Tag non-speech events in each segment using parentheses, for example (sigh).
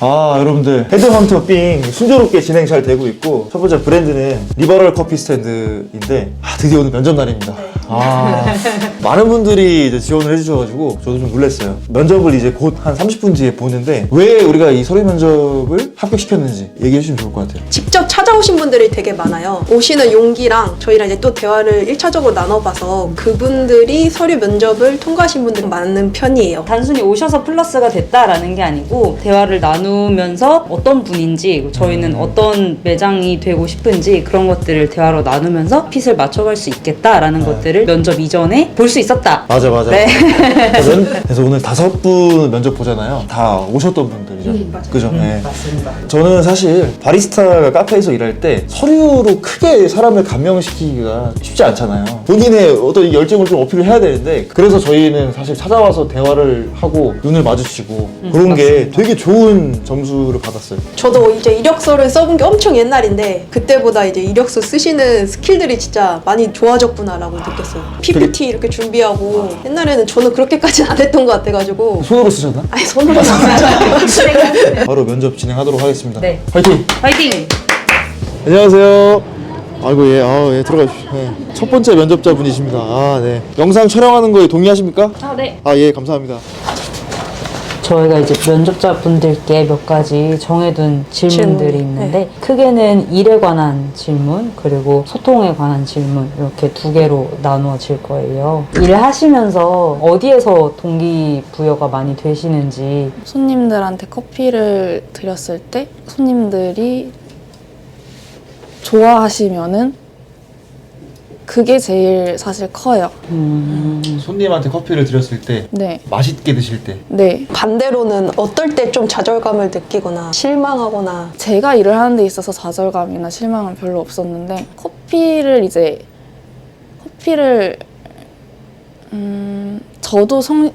아 여러분들. 헤드헌터 빙 순조롭게 진행 잘 되고 있고 첫 번째 브랜드는 리버럴 커피 스탠드인데 아, 드디어 오늘 면접 날입니다 아 많은 분들이 이제 지원을 해주셔가지고 저도 좀 놀랐어요 면접을 이제 곧 한 30분 뒤에 보는데 왜 우리가 이 서류 면접을 합격시켰는지 얘기해 주시면 좋을 것 같아요 직접 찾아오신 분들이 되게 많아요. 오시는 용기랑 저희랑 이제 또 대화를 1차적으로 나눠봐서 그분들이 서류 면접을 통과하신 분들이 많은 편이에요. 단순히 오셔서 플러스가 됐다라는 게 아니고 대화를 나누면서 어떤 분인지 저희는 어떤 매장이 되고 싶은지 그런 것들을 대화로 나누면서 핏을 맞춰갈 수 있겠다라는 것들을 면접 이전에 볼 수 있었다. 맞아 맞아 네. (laughs) 그래서 오늘 다섯 분 면접 보잖아요 다 오셨던 분들 이죠 그죠 네. 맞습니다. 저는 사실 바리스타 카페에서 일할 때 서류로 크게 사람을 감명시키기가 쉽지 않잖아요. 본인의 어떤 열정을 좀 어필을 해야 되는데 그래서 저희는 사실 찾아와서 대화를 하고 눈을 마주치고 그런 게 되게 좋은 점수를 받았어요. 저도 이제 이력서를 써본 게 엄청 옛날인데 그때보다 이제 이력서 쓰시는 스킬들이 진짜 많이 좋아졌구나라고 느꼈어요. PPT 이렇게 준비하고 옛날에는 저는 그렇게까지는 안 했던 것 같아가지고 손으로 쓰셨나? 아니 손으로 썼어요. (laughs) (laughs) 바로 면접 진행하도록 하겠습니다. 네. 화이팅! 파이팅! 안녕하세요. 아이고 예, 아, 예 들어가 주십시오. 예. 첫 번째 면접자 분이십니다. 아 네. 영상 촬영하는 거에 동의하십니까? 아, 네. 아 예, 감사합니다. 저희가 이제 면접자분들께 몇 가지 정해둔 질문들이 질문, 있는데 크게는 일에 관한 질문 그리고 소통에 관한 질문 이렇게 두 개로 나누어질 거예요. 일을 하시면서 어디에서 동기부여가 많이 되시는지. 손님들한테 커피를 드렸을 때 손님들이 좋아하시면은 그게 제일 사실 커요. 음, 손님한테 커피를 드렸을 때 네. 맛있게 드실 때 네. 반대로는 어떨 때 좀 좌절감을 느끼거나 실망하거나 제가 일을 하는 데 있어서 좌절감이나 실망은 별로 없었는데 커피를 이제 커피를 음, 저도 성,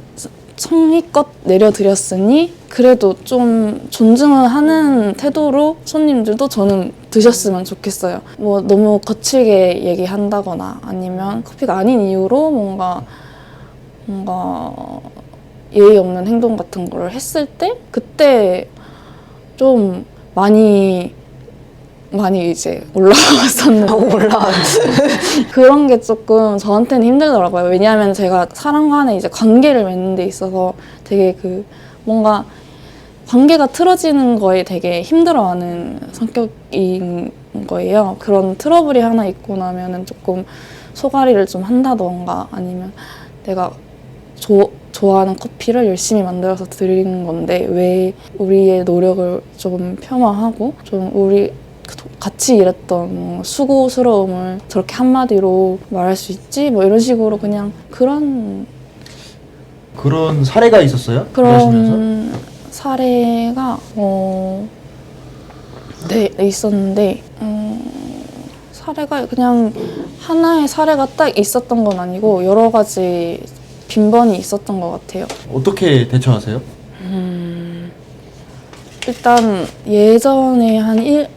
성의껏 내려드렸으니 그래도 좀 존중을 하는 태도로 손님들도 저는 드셨으면 좋겠어요. 뭐 너무 거칠게 얘기한다거나 아니면 커피가 아닌 이유로 뭔가 뭔가 예의 없는 행동 같은 걸 했을 때 그때 좀 많이 많이 이제 올라왔었는데 올라 (laughs) 그런 게 조금 저한테는 힘들더라고요. 왜냐하면 제가 사람 간에 이제 관계를 맺는 데 있어서 되게 그 뭔가 관계가 틀어지는 거에 되게 힘들어하는 성격인 거예요. 그런 트러블이 하나 있고 나면은 조금 소가리를 좀 한다던가 아니면 내가 조, 좋아하는 커피를 열심히 만들어서 드리는 건데 왜 우리의 노력을 좀 폄하하고 좀 우리 같이 일했던 뭐 수고스러움을 저렇게 한마디로 말할 수 있지? 뭐 이런 식으로 그냥 그런 그런 사례가 있었어요? 일하시면서? 그런 사례가 어, 네 있었는데 음, 사례가 그냥 하나의 사례가 딱 있었던 건 아니고 여러 가지 빈번히 있었던 것 같아요. 어떻게 대처하세요? 일단 예전에 한 일,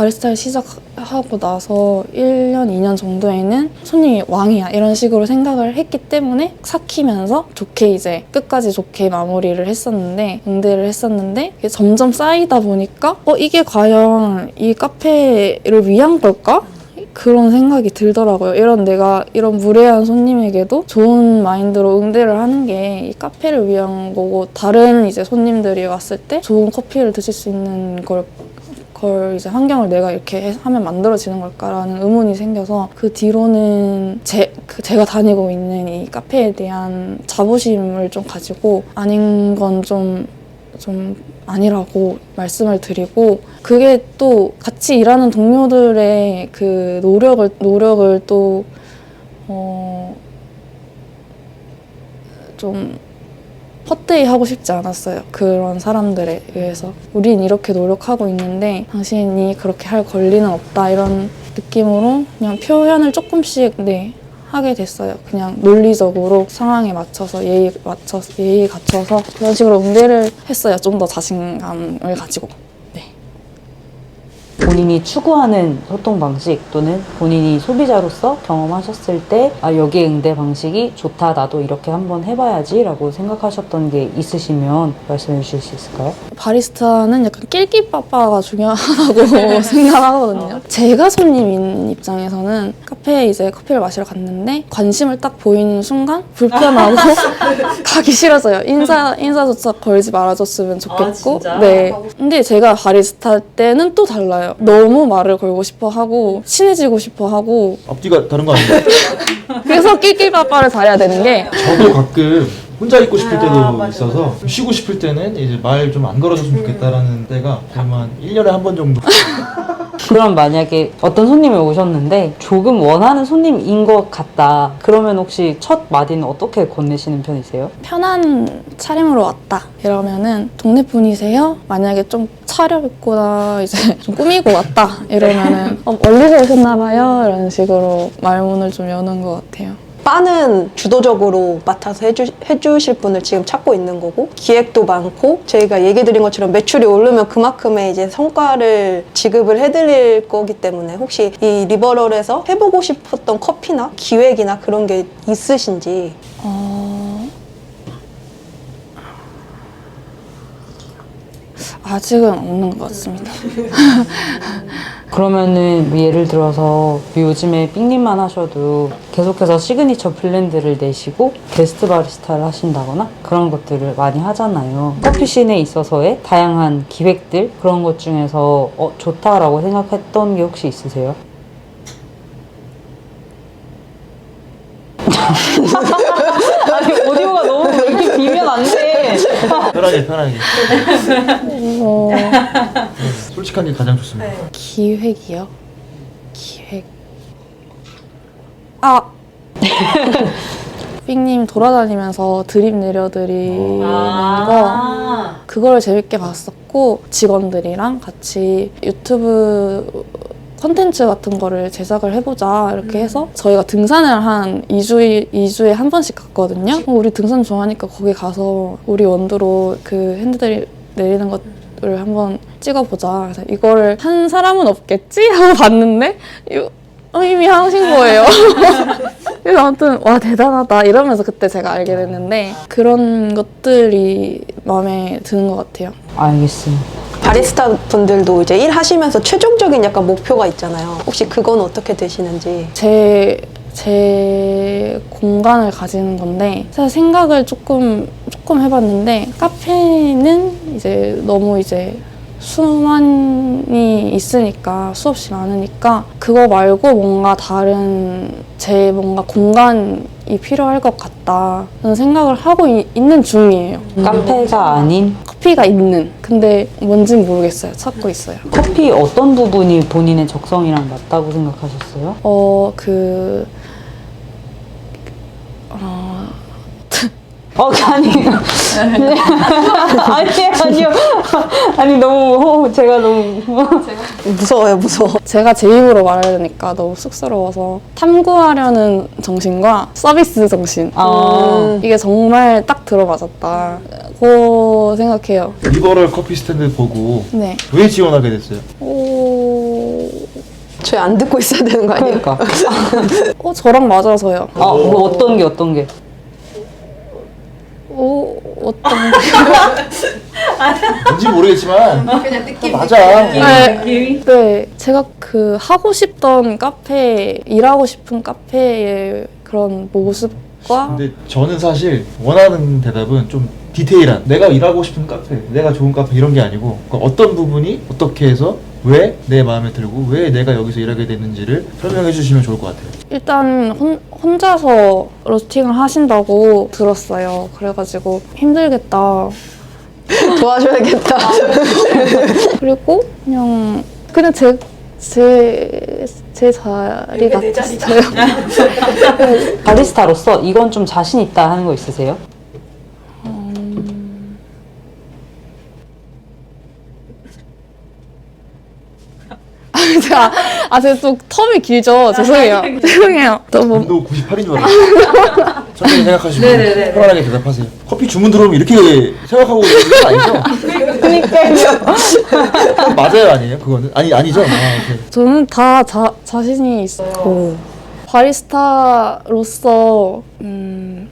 바리스타를 시작하고 나서 1년, 2년 정도에는 손님이 왕이야 이런 식으로 생각을 했기 때문에 삭히면서 좋게 이제 끝까지 좋게 마무리를 했었는데 응대를 했었는데 점점 쌓이다 보니까 어 이게 과연 이 카페를 위한 걸까? 그런 생각이 들더라고요. 이런 내가 이런 무례한 손님에게도 좋은 마인드로 응대를 하는 게 이 카페를 위한 거고 다른 이제 손님들이 왔을 때 좋은 커피를 드실 수 있는 걸, 걸 이제 환경을 내가 이렇게 해- 하면 만들어지는 걸까라는 의문이 생겨서 그 뒤로는 제, 그 제가 다니고 있는 이 카페에 대한 자부심을 좀 가지고 아닌 건좀 좀 아니라고 말씀을 드리고 그게 또 같이 일하는 동료들의 그 노력을 노력을 또 어, 좀 헛되이 하고 싶지 않았어요. 그런 사람들에 의해서. 우린 이렇게 노력하고 있는데 당신이 그렇게 할 권리는 없다. 이런 느낌으로 그냥 표현을 조금씩 네, 하게 됐어요. 그냥 논리적으로 상황에 맞춰서 예의 맞춰서 예의 갖춰서 그런 식으로 응대를 했어요. 좀 더 자신감을 가지고. 네. 본인이 추구하는 소통 방식 또는 본인이 소비자로서 경험하셨을 때 아, 여기에 응대 방식이 좋다 나도 이렇게 한번 해봐야지 라고 생각하셨던 게 있으시면 말씀해 주실 수 있을까요? 바리스타는 약간 낄끼빠빠가 중요하다고 (laughs) 생각하거든요. 제가 손님인 입장에서는 카페에 이제 커피를 마시러 갔는데 관심을 딱 보이는 순간 불편하고 (laughs) 가기 싫어져요. 인사 인사조차 걸지 말아줬으면 좋겠고. 진짜? 네. 근데 제가 바리스타 때는 또 달라요. 너무 말을 걸고 싶어 하고 친해지고 싶어 하고 앞뒤가 다른 거 아닌가요? (laughs) 그래서 낄낄빠빠를 잘해야 되는 게 저도 가끔 혼자 있고 싶을 때도 있어서 쉬고 싶을 때는 이제 말 좀 안 걸어줬으면 좋겠다라는 때가 그만 1년에 한 번 정도. (laughs) 그럼 만약에 어떤 손님이 오셨는데 조금 원하는 손님인 것 같다. 그러면 혹시 첫 마디는 어떻게 건네시는 편이세요? 편한 차림으로 왔다. 이러면은 동네 분이세요? 만약에 좀 차려입거나 이제 (laughs) 좀 꾸미고 왔다. 이러면은 (laughs) 어, 멀리서 오셨나 봐요. 이런 식으로 말문을 좀 여는 것 같아요. 바는 주도적으로 맡아서 해주, 해주실 분을 지금 찾고 있는 거고 기획도 많고 저희가 얘기 드린 것처럼 매출이 오르면 그만큼의 이제 성과를 지급을 해드릴 거기 때문에 혹시 이 리버럴에서 해보고 싶었던 커피나 기획이나 그런 게 있으신지. 어... 아직은 없는 것 같습니다. (laughs) 그러면은 뭐 예를 들어서 요즘에 삥님만 하셔도 계속해서 시그니처 블렌드를 내시고 게스트 바리스타를 하신다거나 그런 것들을 많이 하잖아요. 커피씬에 있어서의 다양한 기획들 그런 것 중에서 어, 좋다라고 생각했던 게 혹시 있으세요? (laughs) 아니 오디오가 너무 이렇게 비면 안 돼. 편하게 편하게 어... 솔직한 게 가장 좋습니다. 기획이요? 기획. 아! (laughs) 빅님 돌아다니면서 드립 내려드리는 거 그걸 재밌게 봤었고 직원들이랑 같이 유튜브 컨텐츠 같은 거를 제작을 해보자 이렇게 해서 저희가 등산을 한 2주, 2주에 한 번씩 갔거든요. 어, 우리 등산 좋아하니까 거기 가서 우리 원두로 그 핸드드립 내리는 것을 한번 찍어보자. 그래서 이거를 한 사람은 없겠지? (laughs) 하고 봤는데 어, 이미 하신 거예요. (laughs) 그래서 아무튼 와 대단하다 이러면서 그때 제가 알게 됐는데 그런 것들이 마음에 드는 것 같아요. 알겠습니다. 바리스타 분들도 이제 일 하시면서 최종적인 약간 목표가 있잖아요. 혹시 그건 어떻게 되시는지 제, 제 공간을 가지는 건데, 사실 생각을 조금, 조금 해봤는데, 카페는 이제 너무 이제 수만이 있으니까, 수없이 많으니까, 그거 말고 뭔가 다른 제 뭔가 공간이 필요할 것 같다. 는 생각을 하고 이- 있는 중이에요. 카페가 아닌 커피가 있는. 근데 뭔진 모르겠어요. 찾고 있어요. 커피 어떤 부분이 본인의 적성이랑 맞다고 생각하셨어요? 어, 그, 어, 아니요. 아니, 아니요. 아니, 너무, 어, 제가 너무. 무서워요, 무서워. 제가 제 입으로 말하려니까 너무 쑥스러워서 탐구하려는 정신과 서비스 정신 아, 이게 정말 딱 들어맞았다 고 생각해요 리버럴 커피 스탠드 보고 네 왜 지원하게 됐어요? 오... 저희 안 듣고 있어야 되는 거 아니에요? 그러니까. 어 저랑 맞아서요 아, 뭐 어떤 게, 어떤 게? 오 어떤 (laughs) 뭔지 모르겠지만 그냥 느낌. 맞아. 네, 네 제가 그 하고 싶던 카페 일하고 싶은 카페의 그런 모습과 근데 저는 사실 원하는 대답은 좀 디테일한 내가 일하고 싶은 카페, 내가 좋은 카페 이런 게 아니고 그러니까 어떤 부분이 어떻게 해서 왜 내 마음에 들고 왜 내가 여기서 일하게 됐는지를 설명해 주시면 좋을 것 같아요. 일단 혼, 혼자서 로스팅을 하신다고 들었어요 그래가지고 힘들겠다 (laughs) 도와줘야겠다. (laughs) 그리고 그냥 그냥 제 제, 제 자리 같았어요. (laughs) 바리스타로서 이건 좀 자신 있다 하는 거 있으세요? 제가 아 제가 또 텀이 길죠. 죄송해요. 죄송해요. 너무 너 98인 줄 알았어. 천천히 생각하시고 네네네. 편안하게 대답하세요. 커피 주문 들어오면 이렇게 생각하고 있는 거 아니죠? 그러니까요. 맞아요, 아니에요? 그거는 아니 아니죠? 아, 오케이. 저는 다 자, 자신이 있어요. 바리스타로서 음,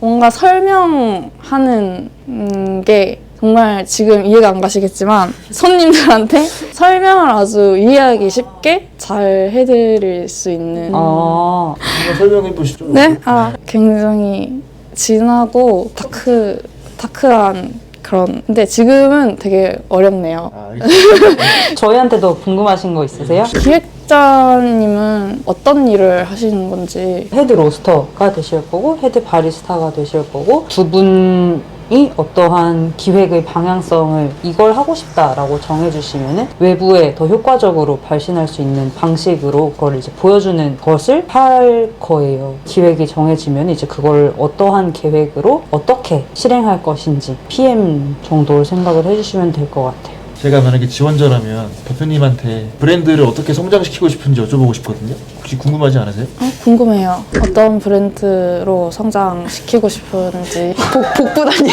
뭔가 설명하는 음, 게 정말 지금 이해가 안 가시겠지만 손님들한테 (laughs) 설명을 아주 이해하기 쉽게 잘 해드릴 수 있는 아, 한번 설명해 보시죠. 네? 아 굉장히 진하고 다크 다크한 그런 근데 지금은 되게 어렵네요. 아. (laughs) 저희한테도 궁금하신 거 있으세요? 기획자님은 어떤 일을 하시는 건지 헤드 로스터가 되실 거고 헤드 바리스타가 되실 거고 두 분 이 어떠한 기획의 방향성을 이걸 하고 싶다라고 정해주시면은 외부에 더 효과적으로 발신할 수 있는 방식으로 그걸 이제 보여주는 것을 할 거예요. 기획이 정해지면 이제 그걸 어떠한 계획으로 어떻게 실행할 것인지 PM 정도를 생각을 해주시면 될 것 같아요. 제가 만약에 지원자라면 대표님한테 브랜드를 어떻게 성장시키고 싶은지 여쭤보고 싶거든요. 혹시 궁금하지 않으세요? 어, 궁금해요. 어떤 브랜드로 성장시키고 싶은지 복, 복부 다니요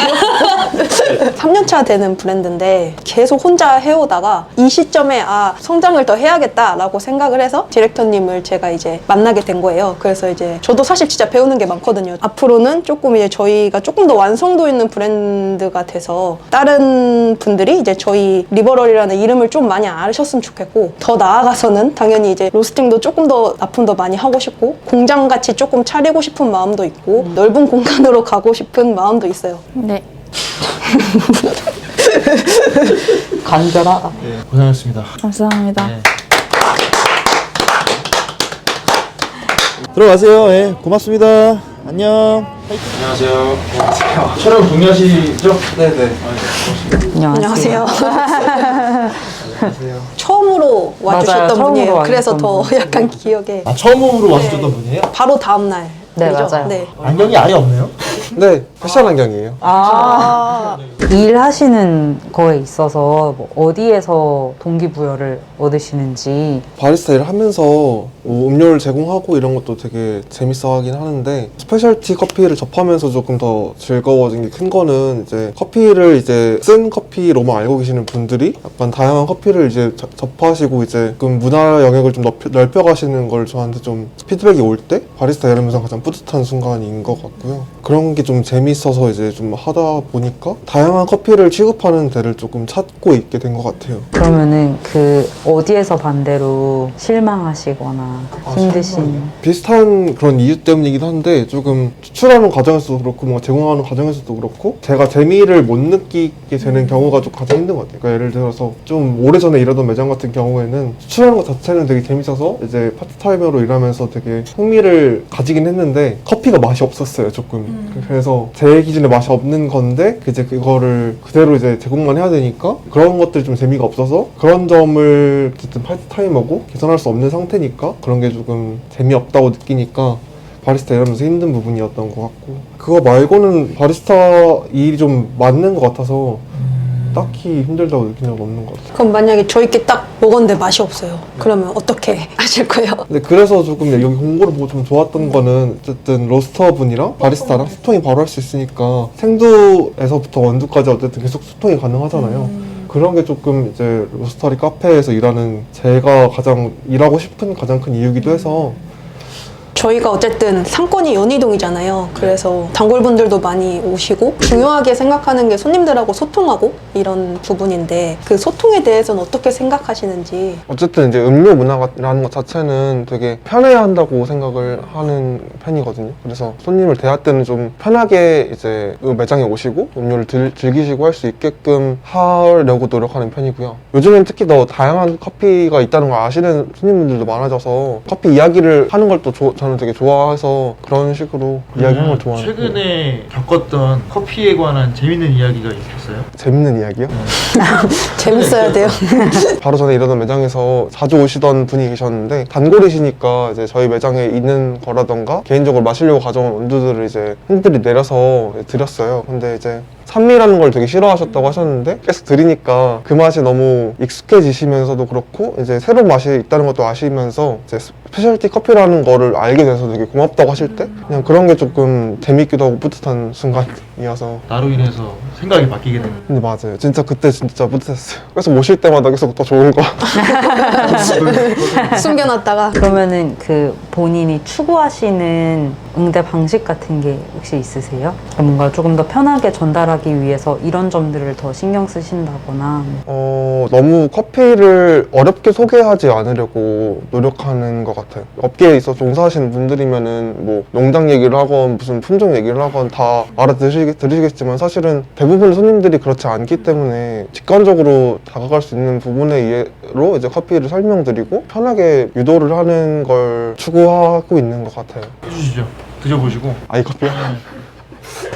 3년차 (laughs) 되는 브랜드인데 계속 혼자 해오다가 이 시점에 아 성장을 더 해야겠다라고 생각을 해서 디렉터님을 제가 이제 만나게 된 거예요. 그래서 이제 저도 사실 진짜 배우는 게 많거든요. 앞으로는 조금 이제 저희가 조금 더 완성도 있는 브랜드가 돼서 다른 분들이 이제 저희 리버럴이라는 이름을 좀 많이 알으셨으면 좋겠고 더 나아가서는 당연히 이제 로스팅도 조금 더 납품 더 많이 하고 싶고 공장 같이 조금 차리고 싶은 마음도 있고 넓은 공간으로 가고 싶은 마음도 있어요. 네. 간절하다. 네, 고생하셨습니다. 감사합니다. 네. 들어가세요. 예, 고맙습니다. 안녕. 안녕하세요. 촬영 동의하시죠? 네네. 안녕하세요. (laughs) 처음으로 와주셨던 맞아요. 처음으로 분이에요. 그래서 와주셨던 더 분이에요. 약간 기억에 아 처음으로 와주셨던 분이에요? 바로 다음 날. 네, 그죠? 맞아요. 네. 안경이 아예 없네요. 네, 패션 안경이에요. 아, 일하시는 거에 있어서 뭐 어디에서 동기부여를 얻으시는지 바리스타 일을 하면서 뭐 음료를 제공하고 이런 것도 되게 재밌어 하긴 하는데 스페셜티 커피를 접하면서 조금 더 즐거워진 게 큰 거는 이제 커피를 이제 쓴 커피로만 알고 계시는 분들이 약간 다양한 커피를 이제 저- 접하시고 이제 좀 문화 영역을 좀 넓혀, 넓혀 가시는 걸 저한테 좀 피드백이 올 때 바리스타 일하면서 가장 뿌듯한 순간인 것 같고요. 그런 게 좀 재밌어서 이제 좀 하다 보니까 다양한 커피를 취급하는 데를 조금 찾고 있게 된 것 같아요. 그러면은 그 어디에서 반대로 실망하시거나 아, 힘드신 비슷한 그런 이유 때문이긴 한데 조금 추출하는 과정에서도 그렇고 뭔가 제공하는 과정에서도 그렇고 제가 재미를 못 느끼게 되는 경우가 좀 가장 힘든 것 같아요. 그러니까 예를 들어서 좀 오래전에 일하던 매장 같은 경우에는 추출하는 것 자체는 되게 재밌어서 이제 파트타이머로 일하면서 되게 흥미를 가지긴 했는데 커피가 맛이 없었어요 조금. 그래서 제 기준에 맛이 없는 건데 이제 그거를 그대로 이제 제공만 해야 되니까 그런 것들이 좀 재미가 없어서 그런 점을 어쨌든 파트타이머고 개선할 수 없는 상태니까 그런 게 조금 재미없다고 느끼니까 바리스타 일하면서 힘든 부분이었던 것 같고 그거 말고는 바리스타 일이 좀 맞는 것 같아서 딱히 힘들다고 느낀 적은 없는 것 같아요. 그럼 만약에 저희께 딱 먹었는데 맛이 없어요. 그러면 어떻게 (laughs) 하실 거예요? 근데 그래서 조금 여기 공고를 보고 좀 좋았던 거는 어쨌든 로스터 분이랑 바리스타랑 소통이 바로 할 수 있으니까 생두에서부터 원두까지 어쨌든 계속 소통이 가능하잖아요. 그런 게 조금 이제 로스터리 카페에서 일하는 제가 가장 일하고 싶은 가장 큰 이유기도 해서 저희가 어쨌든 상권이 연희동이잖아요. 그래서 단골분들도 많이 오시고 중요하게 생각하는 게 손님들하고 소통하고 이런 부분인데 그 소통에 대해서는 어떻게 생각하시는지 어쨌든 이제 음료 문화라는 것 자체는 되게 편해야 한다고 생각을 하는 편이거든요. 그래서 손님을 대할 때는 좀 편하게 이제 이 매장에 오시고 음료를 들- 즐기시고 할 수 있게끔 하려고 노력하는 편이고요. 요즘엔 특히 더 다양한 커피가 있다는 걸 아시는 손님분들도 많아져서 커피 이야기를 하는 걸또 저는 되게 좋아해서 그런 식으로 이야기하는 걸 좋아하는. 최근에 겪었던 커피에 관한 재밌는 이야기가 있었어요? 재밌는 이야기요? (laughs) 재밌어야 돼요. (laughs) 바로 전에 일하던 매장에서 자주 오시던 분이 계셨는데 단골이시니까 이제 저희 매장에 있는 거라던가 개인적으로 마시려고 가져온 원두들을 이제 흔들이 내려서 드렸어요. 근데 이제 산미라는 걸 되게 싫어하셨다고 하셨는데 계속 드리니까 그 맛이 너무 익숙해지시면서도 그렇고 이제 새로운 맛이 있다는 것도 아시면서 이제 스페셜티 커피라는 거를 알게 돼서 되게 고맙다고 하실 때 그냥 그런 게 조금 재밌기도 하고 뿌듯한 순간이어서 나로 인해서 생각이 바뀌게 되는. 근데 맞아요. 진짜 그때 진짜 뿌듯했어요. 그래서 모실 때마다 계속 더 좋은 거. (laughs) 숨겨놨다가. 그러면은 그 본인이 추구하시는 응대 방식 같은 게 혹시 있으세요? 뭔가 조금 더 편하게 전달하기 위해서 이런 점들을 더 신경 쓰신다거나 뭐. 어, 너무 커피를 어렵게 소개하지 않으려고 노력하는 것 같아요. 업계에 있어 종사하시는 분들이면은 뭐 농장 얘기를 하건 무슨 품종 얘기를 하건 다 알아들으시겠지만 사실은 대부분의 손님들이 그렇지 않기 때문에 직관적으로 다가갈 수 있는 부분에 의해로 이제 커피를 설명드리고 편하게 유도를 하는 걸 추구하고 있는 것 같아요. 해주시죠. 드셔보시고. 아이 커피요?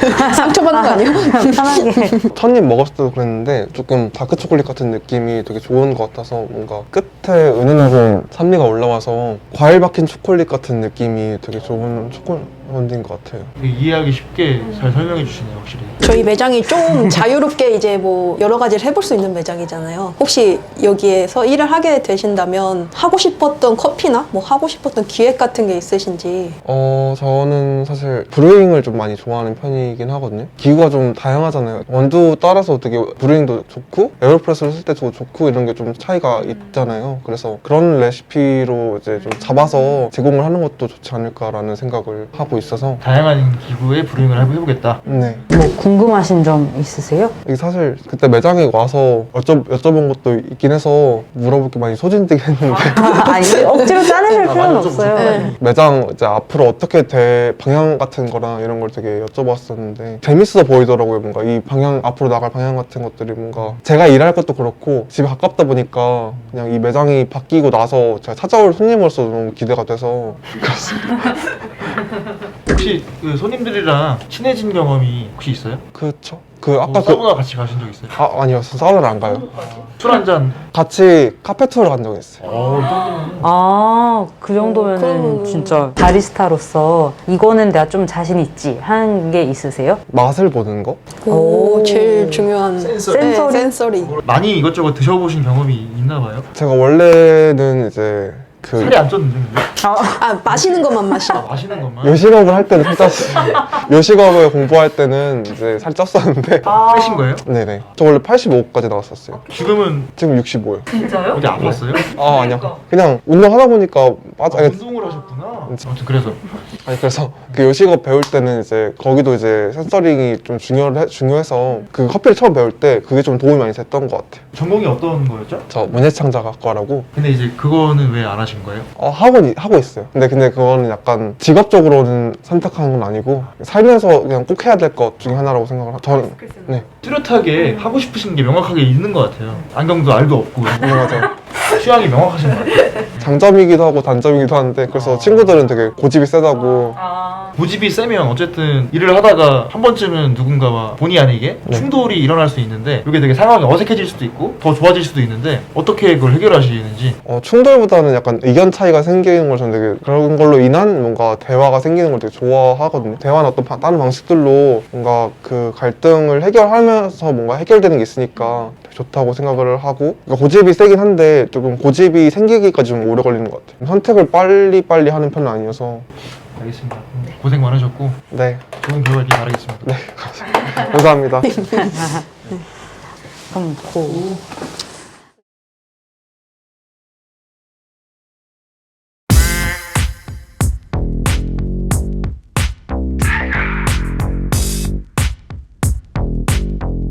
(laughs) 상처받는 거 아니에요? 편하게 (laughs) 첫입 먹었을 때도 그랬는데 조금 다크 초콜릿 같은 느낌이 되게 좋은 것 같아서 뭔가 끝에 은은하고 산미가 올라와서 과일 박힌 초콜릿 같은 느낌이 되게 좋은 초콜릿 인 것 같아요. 이해하기 쉽게 잘 설명해 주시네요, 확실히. 저희 매장이 좀 (laughs) 자유롭게 이제 뭐 여러 가지를 해볼 수 있는 매장이잖아요. 혹시 여기에서 일을 하게 되신다면 하고 싶었던 커피나 뭐 하고 싶었던 기획 같은 게 있으신지 어, 저는 사실 브루잉을 좀 많이 좋아하는 편이긴 하거든요. 기구가 좀 다양하잖아요. 원두 따라서 되게 브루잉도 좋고 에어프레스를 쓸 때도 좋고 이런 게 좀 차이가 있잖아요. 그래서 그런 레시피로 이제 좀 잡아서 제공을 하는 것도 좋지 않을까라는 생각을 하고 있어서 다양한 기구에 브루잉을 해보- 해보겠다. 네. 뭐 궁금하신 점 있으세요? 이게 사실 그때 매장에 와서 여쭤, 여쭤본 것도 있긴 해서 물어볼 게 많이 소진되긴 했는데 (laughs) 아니 억지로 짜내실 필요는 없어요. 네. 매장 이제 앞으로 어떻게 될 방향 같은 거랑 이런 걸 되게 여쭤봤었는데 재밌어 보이더라고요 뭔가 이 방향 앞으로 나갈 방향 같은 것들이 뭔가 제가 일할 것도 그렇고 집에 가깝다 보니까 그냥 이 매장이 바뀌고 나서 제가 찾아올 손님으로서 너무 기대가 돼서 (laughs) (laughs) 혹시 그 손님들이랑 친해진 경험이 혹시 있어요? 그쵸 그뭐 아까 그 사우나 같이 가신 적 있어요? 아, 아니요 사우나를 안 가요 술 한 잔. 같이 카페 투어를 간 적이 있어요 어, 이 정도면. 아, 그 정도면은 그러면은- 진짜 바리스타로서 이거는 내가 좀 자신 있지 하는 게 있으세요? 맛을 보는 거 오, 오. 제일 중요한 센서리. 네, 센서리. 센서리. 많이 이것저것 드셔보신 경험이 있나 봐요? 제가 원래는 이제 그 살이 안 쪘는데, 근데? 아 마시는 것만 마셔. 아, 마시는 것만? 요식업을 할 때는 살쪘 요식업을 공부할 때는 이제 살 쪘었는데 빼신 거예요? 네네 저 원래 85까지 나왔었어요 지금은 지금 65요 진짜요? 어디 아팠어요? 아 아니요 그냥 운동하다 보니까 빠져 아, 아니, 운동을 하셨구나. 아무튼 그래서 아니 그래서 그 요식업 배울 때는 이제 거기도 이제 센서링이 좀 중요해, 중요해서 그 커피를 처음 배울 때 그게 좀 도움이 많이 됐던 것 같아요 전공이 어떤 거였죠? 저 문예창작학과라고 근데 이제 그거는 왜 안 하신 거예요? 어, 하고, 하고 있어요. 근데 근데 그거는 약간 직업적으로는 선택하는 건 아니고 살면서 그냥 꼭 해야 될 것 중에 하나라고 생각을 하 저는 네, 뚜렷하게 하고 싶으신 게 명확하게 있는 것 같아요. 안경도 알도 없고. 네 맞아요. 취향이 명확하신 것 같아요. 장점이기도 하고 단점이기도 한데 그래서 친구들은 되게 고집이 세다고 고집이 세면 어쨌든 일을 하다가 한 번쯤은 누군가와 본의 아니게 네. 충돌이 일어날 수 있는데 이게 되게 상황이 어색해질 수도 있고 더 좋아질 수도 있는데 어떻게 그걸 해결하시는지 어, 충돌보다는 약간 의견 차이가 생기는 걸 저는 되게 그런 걸로 인한 뭔가 대화가 생기는 걸 되게 좋아하거든요. 대화나 어떤 바- 다른 방식들로 뭔가 그 갈등을 해결하면서 뭔가 해결되는 게 있으니까 되게 좋다고 생각을 하고 그러니까 고집이 세긴 한데 조금 고집이 생기기까지 좀 오래 걸리는 것 같아요. 선택을 빨리 빨리 하는 편은 아니어서 알겠습니다. 고생 많으셨고 네, 좋은 결과 있길 바라겠습니다. 네 감사합니다. 그럼 고